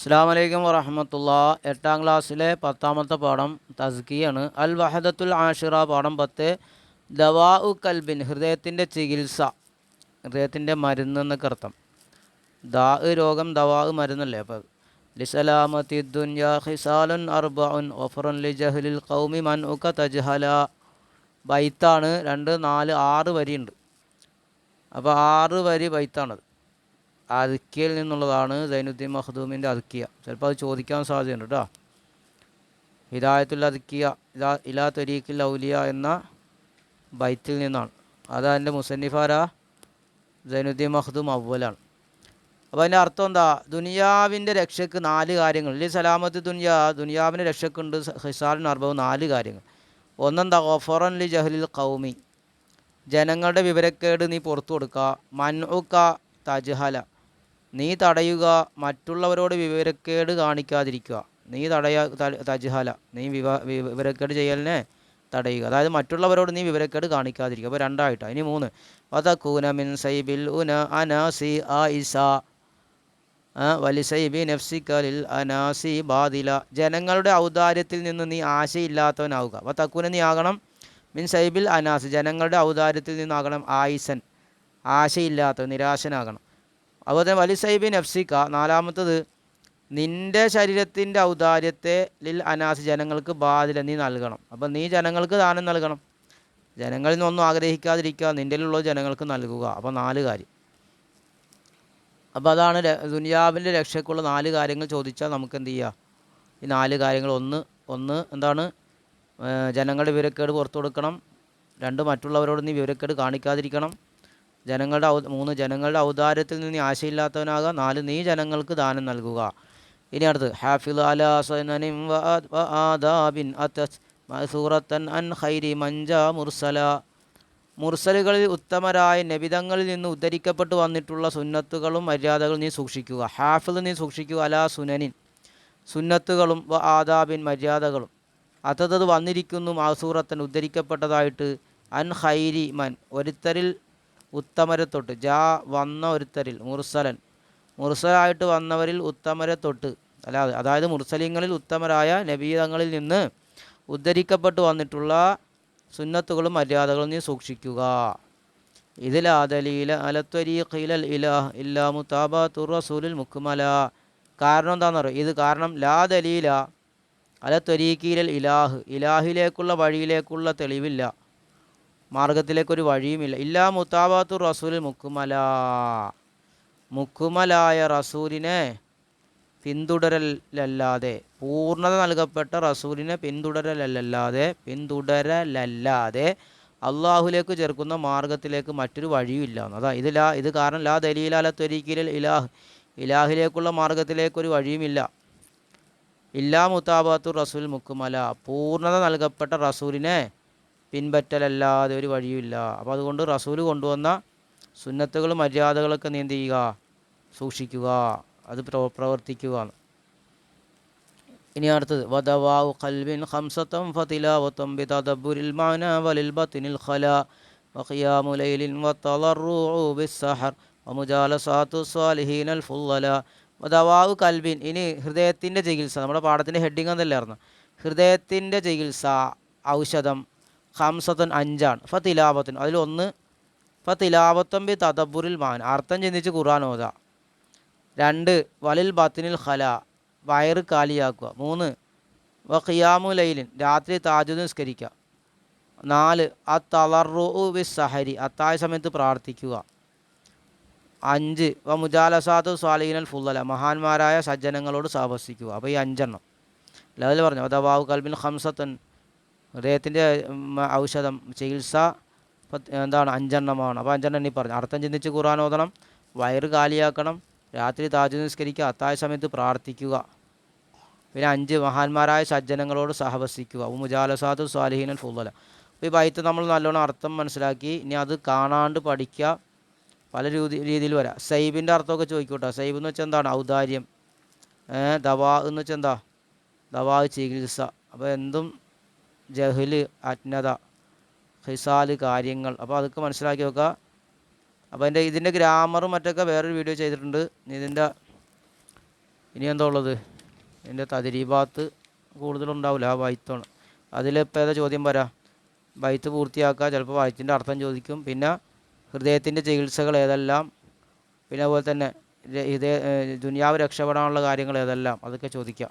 അസ്സാം വലൈക്കും വറഹമത്തുള്ള. എട്ടാം ക്ലാസ്സിലെ പത്താമത്തെ പാഠം തസ്കിയാണ്. അൽ വഹദത്തുൽ ആഷിറ പാഠം പത്ത്. ദവാ ഉ കൽബിൻ ഹൃദയത്തിന്റെ ചികിത്സ. ഹൃദയത്തിന്റെ മരുന്ന് എന്നൊക്കെ അർത്ഥം. ദാ രോഗം ദവാ മരുന്നല്ലേ അപ്പോൾ ലിസലാമത്തി ദുൻയാ ഹിസാലുൻ അർബഉൻ ഒഫറുൻ ലി കൗമി മൻ ഉക തജ്ഹല. ബൈത്താണ് രണ്ട് നാല് ആറ് വരിയുണ്ട്. അപ്പോൾ ആറ് വരി ബൈത്താണത്. അതുക്കിയയിൽ നിന്നുള്ളതാണ് സൈനുദ്ദീൻ മഹദൂമിന്റെ അതുക്കിയ ചിലപ്പോൾ അത് ചോദിക്കാൻ സാധ്യതയുണ്ട് കേട്ടോ. ഹിദായത്തുൽ അതുക്കിയ ഇലാ ഇലാ തൊരീഖിൽ ഔലിയ എന്ന ബൈത്തിൽ നിന്നാണ്. അത് അതിന്റെ മുസന്നിഫാര സൈനുദ്ദീൻ മഹദൂം അവലാണ് അപ്പോൾ അതിന്റെ അർത്ഥം എന്താ? ദുനിയാവിന്റെ രക്ഷയ്ക്ക് നാല് കാര്യങ്ങൾ. ഇല്ലേ സലാമത്ത് ദുനിയാ ദുനിയാവിന്റെ രക്ഷക്കുണ്ട് ഹിസാറിന് അർബവും നാല് കാര്യങ്ങൾ. ഒന്നെന്താ? ഓഫറൻ ലി ജഹലിൽ കൗമി ജനങ്ങളുടെ വിവരക്കേട് നീ പുറത്തു കൊടുക്കുക. മൻഉക്ക തജ്ഹല. നീ തടയുക മറ്റുള്ളവരോട് വിവരക്കേട് കാണിക്കാതിരിക്കുക. നീ തടയ തജ്ഹല. നീ വിവ വിവരക്കേട് ചെയ്യലിനെ തടയുക. അതായത് മറ്റുള്ളവരോട് നീ വിവരക്കേട് കാണിക്കാതിരിക്കുക. അപ്പോൾ രണ്ടായിട്ടാണ് ഇനി മൂന്ന്. വതക്കൂന മിൻ സൈബിൽ ഉന അനാസി ആയിസ. വലിസൈബി നഫ്സിക്കലിൽ അനാസി ബാദില. ജനങ്ങളുടെ ഔദാര്യത്തിൽ നിന്ന് നീ ആശയില്ലാത്തവനാവുക. വതക്കൂന തക്കൂന നീ ആകണം മിൻ സൈബിൽ അനാസ്. ജനങ്ങളുടെ ഔദാര്യത്തിൽ നിന്നാകണം ആയിസൻ. ആശയില്ലാത്തവൻ നിരാശനാകണം. അതുപോലെ തന്നെ വലിസൈബി നഫ്സിക്ക നാലാമത്തത് നിന്റെ ശരീരത്തിന്റെ ഔദാര്യത്തെ ലിൽ അനാസ് ജനങ്ങൾക്ക് ബാധില നീ നൽകണം. അപ്പം നീ ജനങ്ങൾക്ക് ദാനം നൽകണം. ജനങ്ങളിൽ നിന്നൊന്നും ആഗ്രഹിക്കാതിരിക്കുക നിന്റെയിലുള്ള ജനങ്ങൾക്ക് നൽകുക. അപ്പോൾ നാല് കാര്യം. അപ്പോൾ അതാണ് ദുനിയാവിന്റെ രക്ഷയ്ക്കുള്ള നാല് കാര്യങ്ങൾ ചോദിച്ചാൽ നമുക്ക് എന്ത് ചെയ്യുക ഈ നാല് കാര്യങ്ങൾ ഒന്ന് ഒന്ന് എന്താണ്? ജനങ്ങളുടെ വിവരക്കേട് പുറത്തു കൊടുക്കണം. രണ്ട് മറ്റുള്ളവരോട് നീ വിവരക്കേട് കാണിക്കാതിരിക്കണം. ജനങ്ങളുടെ മൂന്ന് ജനങ്ങളുടെ ഔദാര്യത്തിൽ നിന്ന് ആശയില്ലാത്തവനാകുക നാല് നീ ജനങ്ങൾക്ക് ദാനം നൽകുക. ഇനി അടുത്ത് അത്തസ് മസൂറത്തൻ അൻ ഹൈരി മഞ്ച മുർസല. മുർസലുകളിൽ ഉത്തമരായ നബിതങ്ങളിൽ നിന്ന് ഉദ്ധരിക്കപ്പെട്ടു വന്നിട്ടുള്ള സുന്നത്തുകളും മര്യാദകളും നീ സൂക്ഷിക്കുക. ഹാഫിൽ നീ സൂക്ഷിക്കുക അലാ സുനനിൻ. സുന്നത്തുകളും വ ആദാബിൻ മര്യാദകളും. അതത് വന്നിരിക്കുന്നു മാസൂറത്തൻ ഉദ്ധരിക്കപ്പെട്ടതായിട്ട്. അൻ ഹൈരി മൻ ഒരുത്തരിൽ ഉത്തമരെ തൊട്ട് ജാ വന്ന ഒരുത്തരിൽ മുർസലൻ. മുർസലായിട്ട് വന്നവരിൽ ഉത്തമരെ തൊട്ട് അല്ലാതെ അതായത് മുർസലിങ്ങളിൽ ഉത്തമരായ നബീതങ്ങളിൽ നിന്ന് ഉദ്ധരിക്കപ്പെട്ടു വന്നിട്ടുള്ള സുന്നത്തുകളും മര്യാദകളും നീ സൂക്ഷിക്കുക. ഇതിലാ ദലീല അലത്വരീഖിലൽ ഇലാഹ് ഇല്ലാ മുതാബാത്തു റസൂലിൽ മുക്കുമല കാരണം എന്താണെന്ന് പറയുക ഇത് കാരണം ലാ ദലീല അല ത്വരീഖീലൽ ഇലാഹ്. ഇലാഹിലേക്കുള്ള വഴിയിലേക്കുള്ള തെളിവില്ല. മാർഗത്തിലേക്കൊരു വഴിയുമില്ല. ഇല്ലാ മുത്താബാത്തു റസൂലിൽ മുക്കുമല. മുക്കുമലായ റസൂലിനെ പിന്തുടരലല്ലാതെ പൂർണത നൽകപ്പെട്ട റസൂലിനെ പിന്തുടരലല്ലാതെ പിന്തുടരലല്ലാതെ അള്ളാഹുലേക്ക് ചേർക്കുന്ന മാർഗത്തിലേക്ക് മറ്റൊരു വഴിയുമില്ല. അതാ ഇത് ലാ ഇത് കാരണം ലാ ദലീലാല ത്വരീക്കിലൽ ഇലാഹ് ഇലാഹിലേക്കുള്ള മാർഗത്തിലേക്കൊരു വഴിയുമില്ല. ഇല്ലാ മുത്താബാത്തു റസൂൽ മുക്കുമല. പൂർണത നൽകപ്പെട്ട റസൂലിനെ പിൻപറ്റലല്ലാതെ ഒരു വഴിയുമില്ല. അപ്പോൾ അതുകൊണ്ട് റസൂൽ കൊണ്ടുവന്ന സുന്നത്തുകളും മര്യാദകളൊക്കെ നീ എന്ത് ചെയ്യുക? സൂക്ഷിക്കുക. അത് പ്രവ പ്രവർത്തിക്കുക. ഇനി അടുത്തത്. വദവാഉ ഖൽബിൻ വത്തം ഫതിലാവത്തം ബിതദബ്ബുരിൽ മാന വലിൽ ബത്തിനിൽ ഖല വഖിയാമു ലൈലിൻ വതളറുഉ ബിസ്സഹർ വമുജാലസാത്തു സ്വാലിഹീനൽ ഫുള്ളല. വദവാഉ കൽബിൻ ഇനി ഹൃദയത്തിന്റെ ചികിത്സ. നമ്മുടെ പാഠത്തിന്റെ ഹെഡിങ് എന്നല്ലായിരുന്നു ഹൃദയത്തിന്റെ ചികിത്സ ഔഷധം ഹംസത്തൻ അഞ്ചാണ്. ഫ തിലാപത്തൻ അതിലൊന്ന് ഫ തിലാപത്തം ബി തദബുറിൽ മാൻ. അർത്ഥം ചിന്തിച്ച് ഖുർആൻ ഓത. രണ്ട് വലിൽ ബത്തിനിൽ ഖല. വയറ് കാലിയാക്കുക. മൂന്ന് വ ഖിയാമു ലൈലിൻ. രാത്രി താജു നിസ്കരിക്കുക. നാല് അ തളറു ബി സഹരി അത്തായ സമയത്ത് പ്രാർത്ഥിക്കുക. അഞ്ച് വ മുജാലസാത്തു സ്വാലീനൽ ഫുള്ളല. മഹാന്മാരായ സജ്ജനങ്ങളോട് സഹവസിക്കുക. അപ്പോൾ ഈ അഞ്ചെണ്ണം. ലെവൽ പറഞ്ഞു അഥവാവ് കൽബിൻ ഹംസത്തൻ ഹൃദയത്തിന്റെ ഔഷധം ചികിത്സ എന്താണ് അഞ്ചെണ്ണമാണ്. അപ്പോൾ അഞ്ചെണ്ണം ഇനി പറഞ്ഞു. അർത്ഥം ചിന്തിച്ച് ഖുർആൻ ഓതണം വയറ് കാലിയാക്കണം രാത്രി താജ് നിസ്കരിക്കുക അത്തായ സമയത്ത് പ്രാർത്ഥിക്കുക. പിന്നെ അഞ്ച് മഹാന്മാരായ സജ്ജനങ്ങളോട് സഹവസിക്കുക. മുജാലസാദു സ്വാലിഹീനൽ ഫുല്ല അപ്പോൾ ഈ ബൈത്ത് നമ്മൾ നല്ലോണം അർത്ഥം മനസ്സിലാക്കി. ഇനി അത് കാണാണ്ട് പഠിക്കുക. പല രീതി രീതിയിൽ വരാം. സൈബിന്റെ അർത്ഥമൊക്കെ ചോദിക്കൂട്ടോ. സൈബ് എന്ന് വെച്ചാൽ എന്താണ്? ഔദാര്യം. ദവാ എന്ന് വെച്ചാൽ എന്താ? ദവാ ചികിത്സ. അപ്പോൾ എന്തും ജഹൽ അജ്ഞത ഹിസാൽ കാര്യങ്ങൾ. അപ്പോൾ അതൊക്കെ മനസ്സിലാക്കി വെക്കുക. അപ്പോൾ എന്റെ ഇതിന്റെ ഗ്രാമറും മറ്റൊക്കെ വേറൊരു വീഡിയോ ചെയ്തിട്ടുണ്ട്. ഇതിന്റെ ഇനി എന്താ ഉള്ളത്? ഇതിന്റെ തതിരീഭാത്ത് കൂടുതലുണ്ടാവില്ല ആ ബൈത്താണ്. അതിലിപ്പോൾ ഏതാ ചോദ്യം വരാം? ബൈത്ത് പൂർത്തിയാക്കുക ചിലപ്പോൾ ബൈത്തിന്റെ അർത്ഥം ചോദിക്കും. പിന്നെ ഹൃദയത്തിന്റെ ചികിത്സകൾ ഏതെല്ലാം? പിന്നെ അതുപോലെ തന്നെ ഹൃദയ ദുനിയാവ് രക്ഷപ്പെടാനുള്ള കാര്യങ്ങൾ ഏതെല്ലാം? അതൊക്കെ ചോദിക്കാം.